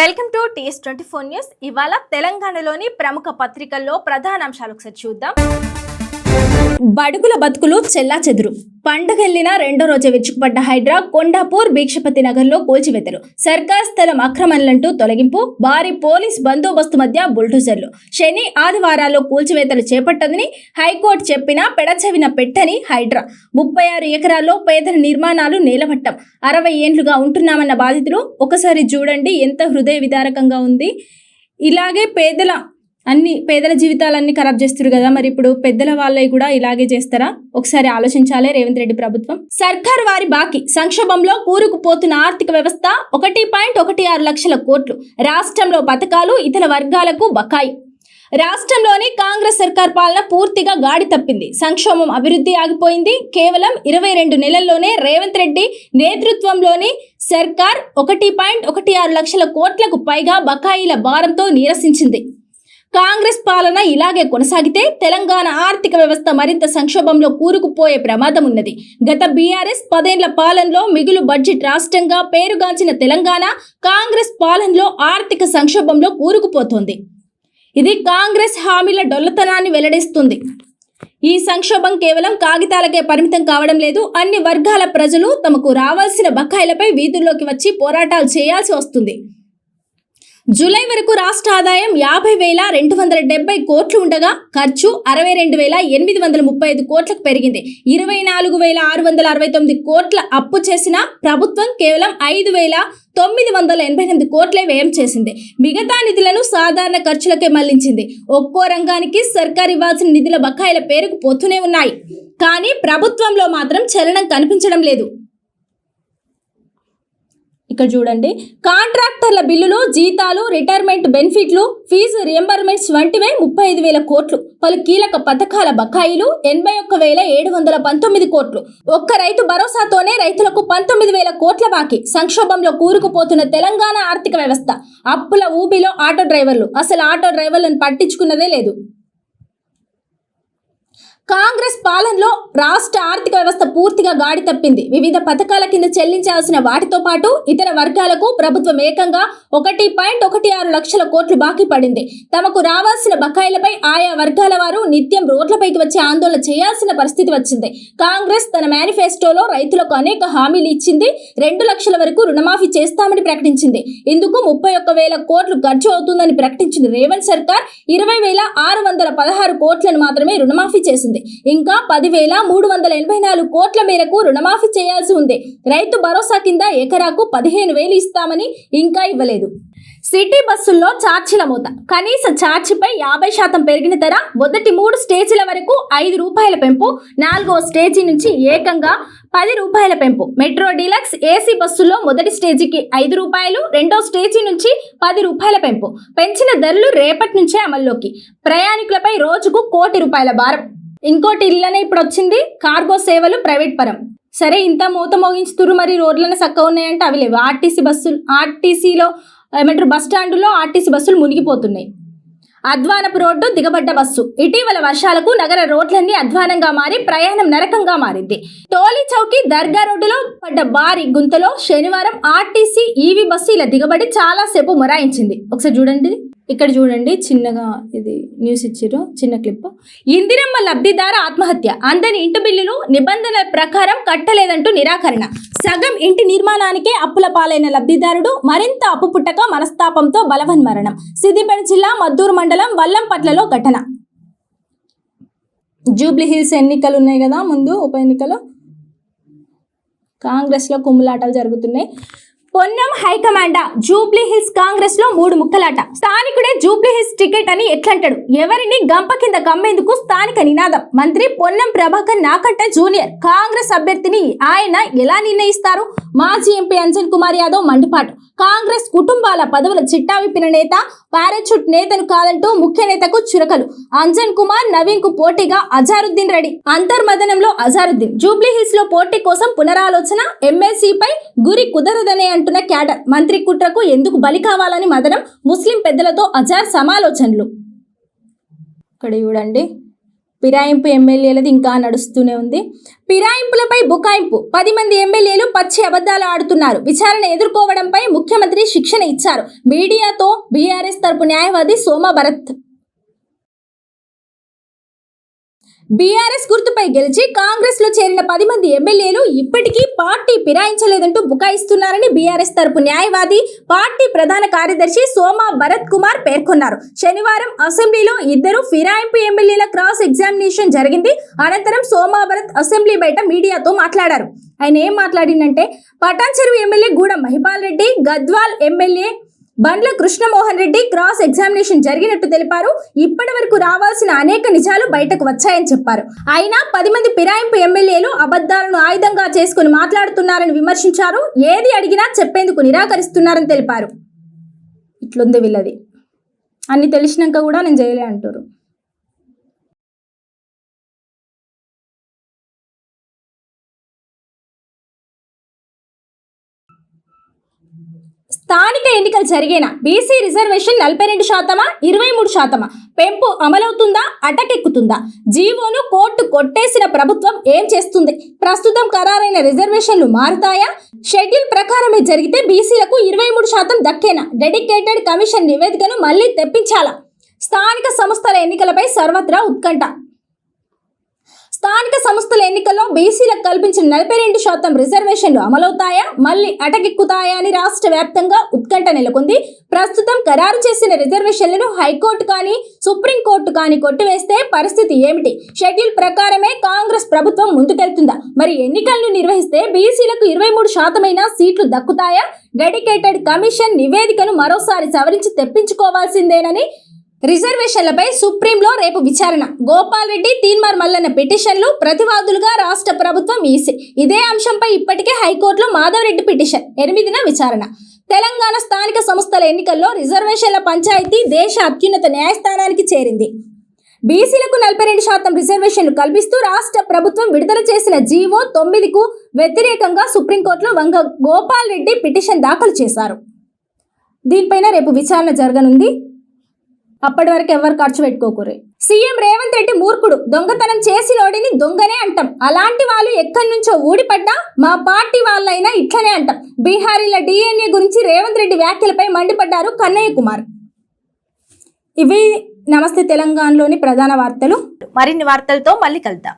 Welcome to TS twenty four news. ఇవాళ తెలంగాణలోని ప్రముఖ పత్రికల్లో ప్రధాన అంశాలు ఒకసారి చూద్దాం. బడుగుల బతుకులు చెల్లా చెదురు. పండగెళ్ళిన రెండో రోజు విచ్చుకుపడ్డ హైడ్రా కొండాపూర్ భీక్షపతి నగర్లో కూల్చివేతలు సర్కార్ స్థలం అక్రమణలంటూ తొలగింపు భారీ పోలీస్ బందోబస్తు మధ్య బుల్డోజర్లు. శని ఆదివారాల్లో కూల్చివేతలు చేపట్టదని హైకోర్టు చెప్పినా పెడచెవిన పెట్టని హైడ్రా. ముప్పై ఆరు ఎకరాల్లో పేదల నిర్మాణాలు నేలమట్టం. అరవై ఏండ్లుగా ఉంటున్నామన్న బాధితులు ఒకసారి చూడండి ఎంత హృదయ విదారకంగా ఉంది. ఇలాగే పేదల అన్ని పేదల జీవితాలన్నీ ఖరాబ్ చేస్తారు కదా మరి ఇప్పుడు పెద్దల వాళ్ళవి కూడా ఇలాగే చేస్తారా? ఒకసారి ఆలోచించాలి రేవంత్ రెడ్డి ప్రభుత్వం. సర్కార్ వారి బాకీ. సంక్షోభంలో కూరుకుపోతున్న ఆర్థిక వ్యవస్థ ఒకటి పాయింట్ ఒకటి ఆరు లక్షల కోట్లు. రాష్ట్రంలో పథకాలు ఇతర వర్గాలకు బకాయి. రాష్ట్రంలోని కాంగ్రెస్ సర్కార్ పాలన పూర్తిగా గాడి తప్పింది. సంక్షోభం అభివృద్ధి ఆగిపోయింది. కేవలం ఇరవై రెండు నెలల్లోనే రేవంత్ రెడ్డి నేతృత్వంలోని సర్కార్ ఒకటి పాయింట్ ఒకటి ఆరు లక్షల కోట్లకు పైగా బకాయిల భారంతో నీరసించింది. కాంగ్రెస్ పాలన ఇలాగే కొనసాగితే తెలంగాణ ఆర్థిక వ్యవస్థ మరింత సంక్షోభంలో కూరుకుపోయే ప్రమాదం ఉన్నది. గత బీఆర్ఎస్ పదేండ్ల పాలనలో మిగులు బడ్జెట్ రాష్ట్రంగా పేరుగాంచిన తెలంగాణ కాంగ్రెస్ పాలనలో ఆర్థిక సంక్షోభంలో కూరుకుపోతోంది. ఇది కాంగ్రెస్ హామీల డొల్లతనాన్ని వెల్లడిస్తుంది. ఈ సంక్షోభం కేవలం కాగితాలకే పరిమితం కావడం లేదు. అన్ని వర్గాల ప్రజలు తమకు రావాల్సిన బకాయిలపై వీధుల్లోకి వచ్చి పోరాటాలు చేయాల్సి వస్తుంది. జూలై వరకు రాష్ట్ర ఆదాయం యాభై వేల రెండు వందల డెబ్బై కోట్లు ఉండగా ఖర్చు అరవై రెండు వేల ఎనిమిది వందల ముప్పై ఐదు కోట్లకు పెరిగింది. ఇరవై నాలుగు వేల ఆరు వందల అరవై తొమ్మిది కోట్ల అప్పు చేసిన ప్రభుత్వం కేవలం ఐదు వేల తొమ్మిది వందల ఎనభై ఎనిమిది కోట్లే వ్యయం చేసింది. మిగతా నిధులను సాధారణ ఖర్చులకే మళ్ళించింది. ఒక్కో రంగానికి సర్కార్ ఇవ్వాల్సిన నిధుల బకాయిల పేరుకు పోతూనే ఉన్నాయి. కానీ ప్రభుత్వంలో మాత్రం చలనం కనిపించడం లేదు. ఇక్కడ చూడండి. కాంట్రాక్టర్ల బిల్లులు జీతాలు రిటైర్మెంట్ బెనిఫిట్లు ఫీజు రియంబర్మెంట్స్ వంటివే ముప్పై ఐదు వేల కోట్లు. పలు కీలక పథకాల బకాయిలు ఎనభై ఒక్క వేల ఏడు వందల పంతొమ్మిది కోట్లు. ఒక్క రైతు భరోసాతోనే రైతులకు పంతొమ్మిది వేల కోట్ల బాకీ. సంక్షోభంలో కూరుకుపోతున్న తెలంగాణ ఆర్థిక వ్యవస్థ. అప్పుల ఊబిలో ఆటో డ్రైవర్లు. అసలు ఆటో డ్రైవర్లను పట్టించుకున్నదే లేదు. కాంగ్రెస్ పాలనలో రాష్ట్ర ఆర్థిక వ్యవస్థ పూర్తిగా గాడి తప్పింది. వివిధ పథకాల కింద చెల్లించాల్సిన వాటితో పాటు ఇతర వర్గాలకు ప్రభుత్వం ఏకంగా ఒకటి పాయింట్ ఒకటి ఆరు లక్షల కోట్లు బాకీ పడింది. తమకు రావాల్సిన బకాయిలపై ఆయా వర్గాల వారు నిత్యం రోడ్లపైకి వచ్చి ఆందోళన చేయాల్సిన పరిస్థితి వచ్చింది. కాంగ్రెస్ తన మేనిఫెస్టోలో రైతులకు అనేక హామీలు ఇచ్చింది. రెండు లక్షల వరకు రుణమాఫీ చేస్తామని ప్రకటించింది. ఇందుకు ముప్పై ఒక్క వేల కోట్లు ఖర్చు అవుతుందని ప్రకటించిన రేవంత్ సర్కార్ ఇరవై వేల ఆరు వందల పదహారు కోట్లను మాత్రమే రుణమాఫీ చేసింది. ఇంకా పదివేల మూడు వందల ఎనభై నాలుగు కోట్ల మేరకు రుణమాఫీ చేయాల్సి ఉంది. రైతు భరోసా కింద ఎకరాకు పదిహేను వేలు ఇస్తామని ఇంకా ఇవ్వలేదు. సిటీ బస్సుల్లో ఛార్జీల మూత. కనీస ఛార్జీపై యాభై శాతం పెరిగిన ధర మొదటి మూడు స్టేజీల వరకు ఐదు రూపాయల పెంపు నాలుగో స్టేజీ నుంచి ఏకంగా పది రూపాయల పెంపు. మెట్రో డీలక్స్ ఏసీ బస్సుల్లో మొదటి స్టేజీకి ఐదు రూపాయలు రెండో స్టేజీ నుంచి పది రూపాయల పెంపు. పెంచిన ధరలు రేపటి నుంచే అమల్లోకి. ప్రయాణికులపై రోజుకు కోటి రూపాయల భారం. ఇంకోటి ఇల్లనే ఇప్పుడు వచ్చింది కార్గో సేవలు ప్రైవేట్ పరం. సరే ఇంత మూత మోగించుతురు మరి రోడ్లను చక్కగా ఉన్నాయంటే అవి లేవు. ఆర్టీసీ బస్సులు ఆర్టీసీలో ఏమంటారు బస్ స్టాండులో ఆర్టీసీ బస్సులు మునిగిపోతున్నాయి. అధ్వానపు రోడ్డు దిగబడ్డ బస్సు. ఇటీవల వర్షాలకు నగర రోడ్లన్నీ అధ్వానంగా మారి ప్రయాణం నరకంగా మారింది. టోలీ చౌకి దర్గా రోడ్డులో పడ్డ భారీ గుంతలో శనివారం ఆర్టీసీ ఈవీ బస్సు ఇలా దిగబడి చాలాసేపు మొరాయించింది. ఒకసారి చూడండి. ఇక్కడ చూడండి చిన్నగా ఇది న్యూస్ ఇచ్చారు చిన్న క్లిప్ ఇందిరమ్మ లబ్ధిదార ఆత్మహత్య. అందని ఇంటి బిల్లులు నిబంధనల ప్రకారం కట్టలేదంటూ నిరాకరణ. సగం ఇంటి నిర్మాణానికే అప్పుల పాలైన లబ్ధిదారుడు మరింత అప్పు పుట్టక మనస్తాపంతో బలవన్మరణం సిద్దిపేట జిల్లా మద్దూరు మండలం వల్లంపట్లలో ఘటన. జూబ్లీ హిల్స్ ఎన్నికలు ఉన్నాయి కదా ముందు ఉప ఎన్నికలు. కాంగ్రెస్లో కుమ్ములాటలు జరుగుతున్నాయి. పొన్నం హైకమాండ్ జూబ్లీ హిల్స్ కాంగ్రెస్లో మూడు ముక్కలాట. స్థానికుడే జూబ్లీ హిల్స్ టికెట్ అని ఎట్లంటాడు? ఎవరిని గంప కింద కమ్మేందుకు స్థానిక నినాదం? మంత్రి పొన్నం ప్రభాకర్ నాకంట జూనియర్. కాంగ్రెస్ అభ్యర్థిని ఆయన ఎలా నిర్ణయిస్తారు? మాజీ ఎంపీ అంజన్ కుమార్ యాదవ్ మండిపాటు. కాంగ్రెస్ కుటుంబాల పదవుల చిట్టా విప్పిన నేత పారాచూట్ నేతను కాదంటూ ముఖ్య నేతకు చురకలు. అంజన్ కుమార్ నవీన్కు పోటీగా అజారుద్దీన్ రెడ్డి. అంతర్మదనంలో అజారుద్దీన్. జూబ్లీ హిల్స్లో పోటీ కోసం పునరాలోచన ఎమ్మెల్సీపై గురి కుదరదనే అంటున్న క్యాడర్. మంత్రి కుట్రకు ఎందుకు బలి కావాలని మదనం ముస్లిం పెద్దలతో అజార్ సమాలోచనలు. ఇక్కడ చూడండి. ఫిరాయింపు ఎమ్మెల్యేలది ఇంకా నడుస్తూనే ఉంది. ఫిరాయింపులపై బుకాయింపు. పది మంది ఎమ్మెల్యేలు పచ్చి అబద్ధాలు ఆడుతున్నారు. విచారణ ఎదుర్కోవడంపై ముఖ్యమంత్రి శిక్షణ ఇచ్చారు. మీడియాతో బీఆర్ఎస్ తరపు న్యాయవాది సోమా భరత్. బీఆర్ఎస్ గుర్తుపై గెలిచి కాంగ్రెస్లో చేరిన పది మంది ఎమ్మెల్యేలు ఇప్పటికీ పార్టీ ఫిరాయించలేదంటూ బుకాయిస్తున్నారని బీఆర్ఎస్ తరపు న్యాయవాది పార్టీ ప్రధాన కార్యదర్శి సోమా భరత్ కుమార్ పేర్కొన్నారు. శనివారం అసెంబ్లీలో ఇద్దరు ఫిరాయింపు ఎమ్మెల్యేల క్రాస్ ఎగ్జామినేషన్ జరిగింది. అనంతరం సోమా భరత్ అసెంబ్లీ బయట మీడియాతో మాట్లాడారు. ఆయన ఏం మాట్లాడిందంటే Patancheru MLA Guda Mahipal Reddy Gadwal MLA Bandla Krishna Mohan Reddy cross examination జరిగినట్టు తెలిపారు. ఇప్పటి వరకు రావాల్సిన అనేక నిజాలు బయటకు వచ్చాయని చెప్పారు. అయినా పది మంది పిరాయింపు ఎమ్మెల్యేలు అబద్ధాలను ఆయుధంగా చేసుకుని మాట్లాడుతున్నారని విమర్శించారు. ఏది అడిగినా చెప్పేందుకు నిరాకరిస్తున్నారని తెలిపారు. ఇట్లుంది వీళ్ళది. అన్ని తెలిసినాక కూడా నేను చేయలే అంటారు స్థానిక ఎన్నికలు జరిగేనా? బీసీ రిజర్వేషన్ నలభై రెండు శాతమా? ఇరవై మూడు శాతమా? పెంపు అమలవుతుందా? అటకెక్కుతుందా? జీవోను కోర్టు కొట్టేసిన ప్రభుత్వం ఏం చేస్తుంది? ప్రస్తుతం ఖరారైన రిజర్వేషన్లు మారుతాయా? షెడ్యూల్ ప్రకారమే జరిగితే బీసీలకు ఇరవై మూడు శాతం దక్కేనా? డెడికేటెడ్ కమిషన్ నివేదికను మళ్ళీ తెప్పించాలా? స్థానిక సంస్థల ఎన్నికలపై సర్వత్రా ఉత్కంఠ. స్థానిక సంస్థల ఎన్నికల్లో బీసీలకు కల్పించిన నలభై రెండు శాతం రిజర్వేషన్లు అమలవుతాయా? మళ్ళీ అటకెక్కుతాయా అని రాష్ట్ర వ్యాప్తంగా ఉత్కంఠ నెలకొంది. ప్రస్తుతం ఖరారు చేసిన రిజర్వేషన్లను హైకోర్టు కానీ సుప్రీంకోర్టు కానీ కొట్టివేస్తే పరిస్థితి ఏమిటి? షెడ్యూల్ ప్రకారమే కాంగ్రెస్ ప్రభుత్వం ముందుకెళ్తుందా? మరి ఎన్నికలను నిర్వహిస్తే బీసీలకు ఇరవై మూడు శాతమైన సీట్లు దక్కుతాయా? డెడికేటెడ్ కమిషన్ నివేదికను మరోసారి సవరించి తెప్పించుకోవాల్సిందేనని రిజర్వేషన్లపై సుప్రీంలో రేపు విచారణ. గోపాల్ రెడ్డి తీన్మార్ మల్లన్న పిటిషన్లు ప్రతివాదులుగా రాష్ట్ర ప్రభుత్వం ఈసీ. ఇదే అంశంపై ఇప్పటికే హైకోర్టులో మాధవరెడ్డి పిటిషన్. ఎనిమిదిన విచారణ. తెలంగాణ స్థానిక సంస్థల ఎన్నికల్లో రిజర్వేషన్ల పంచాయతీ దేశ అత్యున్నత న్యాయస్థానానికి చేరింది. బీసీలకు నలభై రెండు శాతం రిజర్వేషన్లు కల్పిస్తూ రాష్ట్ర ప్రభుత్వం విడుదల చేసిన జీవో తొమ్మిదికు వ్యతిరేకంగా సుప్రీంకోర్టులో వంగ గోపాల్ రెడ్డి పిటిషన్ దాఖలు చేశారు. దీనిపైన రేపు విచారణ జరగనుంది. అప్పటి వరకు ఎవరు ఖర్చు పెట్టుకోకూరే సీఎం రేవంత్ రెడ్డి మూర్ఖుడు. దొంగతనం చేసినోడిని దొంగనే అంటాం. అలాంటి వాళ్ళు ఎక్కడి నుంచో ఊడిపడ్డా మా పార్టీ వాళ్ళైనా ఇట్లనే అంటాం. బీహారీల డిఎన్ఏ గురించి రేవంత్ రెడ్డి వ్యాఖ్యలపై మండిపడ్డారు కన్నయ్య కుమార్. ఇవి నమస్తే తెలంగాణలోని ప్రధాన వార్తలు. మరిన్ని వార్తలతో మళ్ళీ కలుద్దాం.